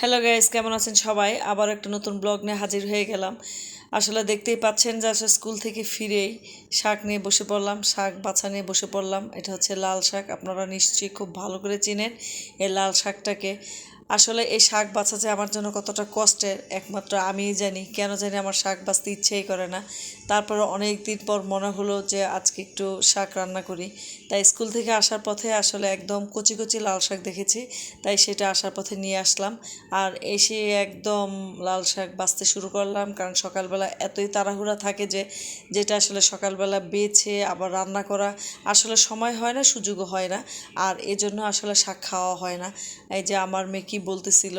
Hello guys কেমন আছেন সবাই? আবার একটা নতুন ব্লগ নিয়ে হাজির হয়ে গেলাম। আসলে দেখতেই পাচ্ছেন যে আসলে স্কুল থেকে ফিরেই শাক নিয়ে বসে পড়লাম, শাক বাছা নিয়ে বসে পড়লাম। এটা হচ্ছে লাল শাক, আপনারা নিশ্চয়ই খুব ভালো করে চিনেন এই লাল শাকটাকে। আসলে এই শাক বাছা যে আমার জন্য কতটা কষ্টের একমাত্র আমিই জানি। কেন জানি আমার শাক বাছতে ইচ্ছেই করে না। তারপরে অনেক দিন পর মনে হলো যে আজকে একটু শাক রান্না করি। তাই স্কুল থেকে আসার পথে আসলে একদম কচি কচি লাল শাক দেখেছি। তাই সেটা আসার পথে নিয়ে আসলাম। আর এসে একদম লাল শাক বাছতে শুরু করলাম। কারণ সকালবেলা এতই তাড়াহুড়া থাকে যে, যেটা আসলে সকালবেলা বেছে আবার রান্না করা আসলে সময় হয় না, সুযোগও হয় না। আর এজন্য আসলে শাক খাওয়া হয় না। এই যে আমার মেয়ে বলতেছিল?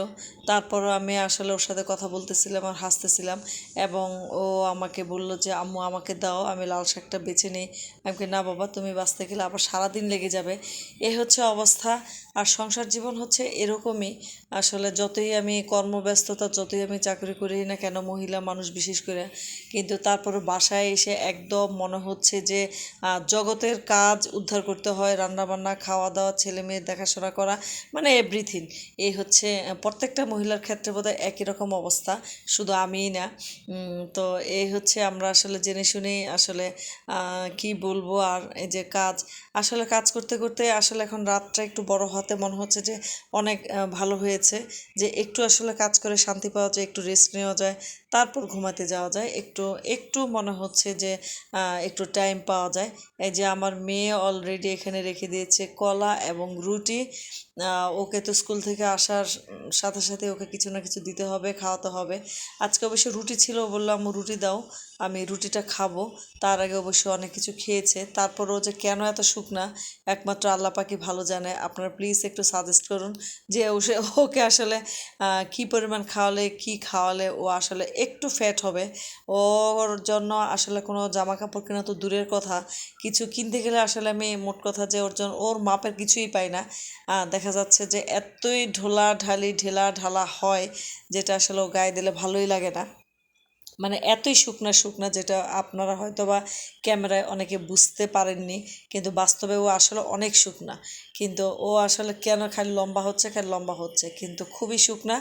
তারপরও আমি আসলে ওর সাথে কথা বলতেছিলাম আর হাসতেছিলাম এবং ও আমাকে বলল যে আম্মু আমাকে দাও আমি লাল শাকটা বেছে নিই। আমি বলি, না বাবা তুমি বাঁচতে গেলে আবার সারাদিন লেগে যাবে। এ হচ্ছে অবস্থা। আর সংসার জীবন হচ্ছে এরকমই। আসলে যতই আমি কর্মব্যস্ততা যতই আমি চাকরি করি না কেন মহিলা মানুষ বিশেষ করে কিন্তু তারপরে বাসায় এসে একদম মনে হচ্ছে যে জগতের কাজ উদ্ধার করতে হয় রান্নাবান্না খাওয়া দাওয়া ছেলে মেয়ে দেখাশোনা করা মানে এভরিথিং। এই হচ্ছে প্রত্যেকটা মহিলার ক্ষেত্রে বোধহয় একই রকম অবস্থা, শুধু আমিই না। তো এই হচ্ছে আমরা আসলে জেনে শুনেই আসলে কি বলব আর এই যে কাজ। আসলে কাজ করতে করতে আসলে এখন রাতটা একটু বড় হতে মনে হচ্ছে যে অনেক ভালো হয়েছে। যে একটু আসলে কাজ করে শান্তি পাওয়া যায়, একটু রেস্ট নেওয়া যায়, তারপর ঘুমাতে যাওয়া যায়। একটু একটু মনে হচ্ছে যে একটু টাইম পাওয়া যায়। এই যে আমার মেয়ে অলরেডি এখানে রেখে দিয়েছে কলা এবং রুটি। ওকে তো স্কুল থেকে আসার সাথে সাথে ওকে কিছু না কিছু দিতে হবে, খাওয়াতে হবে। আজকে অবশ্য রুটি ছিল বললাম রুটি দাও, আমি রুটিটা খাব। তার আগে অবশ্য অনেক কিছু খেয়েছে। তারপরও যে কেন এত শুকনা, একমাত্র আল্লাহ পাকি ভালো জানে। আপনারা প্লিজ একটু সাজেস্ট করুন যে ওকে আসলে কি পরিমাণ খাওয়ালে, কি খাওয়ালে ও আসলে একটু ফ্যাট হবে। ওর জন্য আসলে কোনো জামা কাপড় কেনা তো দূরের কথা। কিছু কিনতে গেলে আসলে আমি মোট কথা যে ওর জন্য ওর মাপের কিছুই পাই না। দেখা যাচ্ছে যে এতই ঢোলা ঢালি ঢেলা ঢালা হয়, যেটা আসলে গায়ে দিলে ভালোই লাগে না। মানে এতই শুকনা শুকনা যেটা আপনারা হয়তো বা ক্যামেরায় অনেকে বুঝতে পারেননি, কিন্তু বাস্তবে ও আসলে অনেক শুকনা। কিন্তু ও আসলে কেন খালি লম্বা হচ্ছে, খালি লম্বা হচ্ছে। কিন্তু খুবই শুকনা।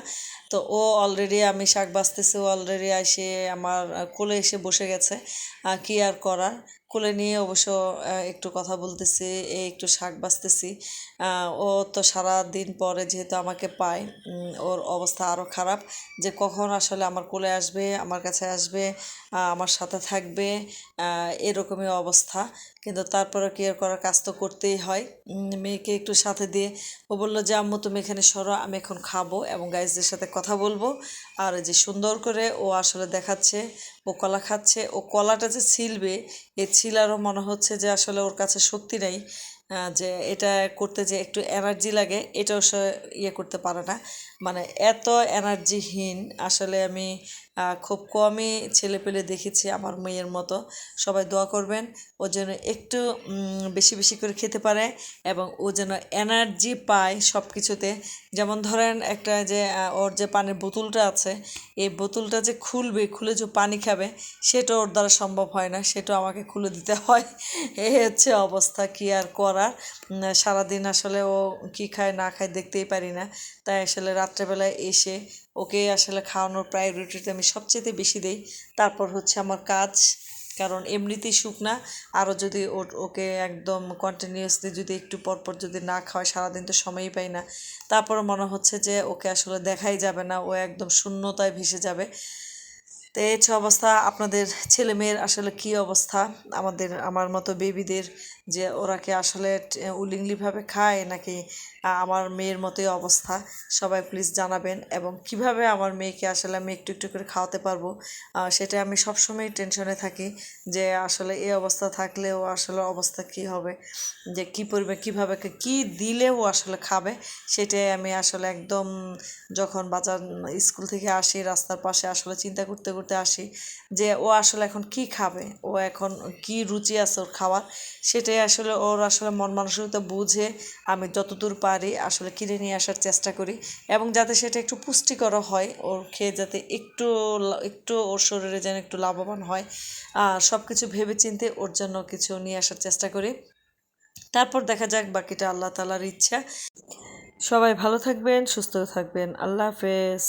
তো ও অলরেডি আমি শাক বাঁচতেছি, ও অলরেডি এসে আমার কোলে এসে বসে গেছে। কি আর করার? কোলে নিয়ে অবশ্য একটু কথা বলতেছি একটু শাক বাঁচতেছি। ও তো সারা দিন পরে যেহেতু আমাকে পায় ওর অবস্থা আরও খারাপ যে কখন আসলে আমার কোলে আসবে, আমার কাছে আসবে আমার সাথে থাকবে এরকমই অবস্থা। কিন্তু তারপরে কি আর করার? কাজ তো করতেই হয়। মেয়েকে একটু সাথে দিয়ে ও বলল যে, আম্মু, তুমি এখানে সরো, আমি এখন খাব। এবং গাইজদের সাথে কথা বলব। আর যে সুন্দর করে ও আসলে দেখাচ্ছে, ও কলা খাচ্ছে, ও কলাটা যে ছিলবে, এ ছিলারও মনে হচ্ছে যে আসলে ওর কাছে শক্তি নেই যে এটা করতে যে একটু এনার্জি লাগে, এটাও সে ইয়ে করতে পারে না। মানে এত এনার্জিহীন আসলে আমি খুব কমই ছেলে পেলে দেখেছি আমার মেয়ের মতো। সবাই দোয়া করবেন, ও যেন একটু বেশি বেশি করে খেতে পারে এবং ও যেন এনার্জি পায় সব কিছুতে যেমন ধরেন একটা যে ওর যে পানির বোতলটা আছে, এই বোতলটা যে খুলবে, খুলে যে পানি খাবে, সেটা ওর দ্বারা সম্ভব হয় না, সেটা আমাকে খুলে দিতে হয়। এই হচ্ছে অবস্থা, কি আর করার? সারাদিন আসলে ও কি খায়, না খায় দেখতেই পারি না। তাই আসলে রাত্রেবেলায় এসে ওকে আসলে খাওয়ানোর প্রায়োরিটিতে আমি সবচেয়ে বেশি দিই। তারপর হচ্ছে আমার কাজ, কারণ এমনিতেই শুকনা আরও যদি ওকে একদম কন্টিনিউয়াসলি যদি একটু পরপর যদি না খাওয়ায় সারাদিন তো সময়ই পাই না। তারপরে মনে হচ্ছে যে ওকে আসলে দেখাই যাবে না। ও একদম শূন্যতায় ভেসে যাবে। তো এই হচ্ছে অবস্থা, আপনাদের ছেলে মেয়ের আসলে কি অবস্থা? আমাদের, আমার মতো বেবিদের যে ওরা কি আসলে উলিংলিভাবে খায় নাকি আমার মেয়ের মতোই অবস্থা? সবাই প্লিজ জানাবেন এবং কীভাবে আমার মেয়েকে আসলে আমি একটু একটু করে খাওয়াতে পারব? সেটা আমি সবসময় টেনশনে থাকি যে আসলে এই অবস্থা থাকলেও আসলে অবস্থা কি হবে? যে কি পরিমাণ, কীভাবে কি দিলেও আসলে খাবে? সেটাই আমি আসলে একদম যখন বাজার, স্কুল থেকে আসি, রাস্তার পাশে আসলে চিন্তা করতে করতে আসি যে ও আসলে এখন কি খাবে? ও এখন কি রুচি আছে ওর খাওয়ার? সেটাই আসলে ওর আসলে মন মানসিকতা বুঝে আমি যতদূর পারি আসলে কিনে নিয়ে আসার চেষ্টা করি এবং যাতে সেটা একটু পুষ্টিকর হয়, ওর খেয়ে যাতে একটু একটু ওর শরীরে যেন একটু লাভবান হয় আর সব কিছু ভেবে চিন্তে ওর জন্য কিছু নিয়ে আসার চেষ্টা করি। তারপর দেখা যাক বাকিটা আল্লাহ তালার ইচ্ছা। সবাই ভালো থাকবেন, সুস্থ থাকবেন। আল্লাহ হাফেজ।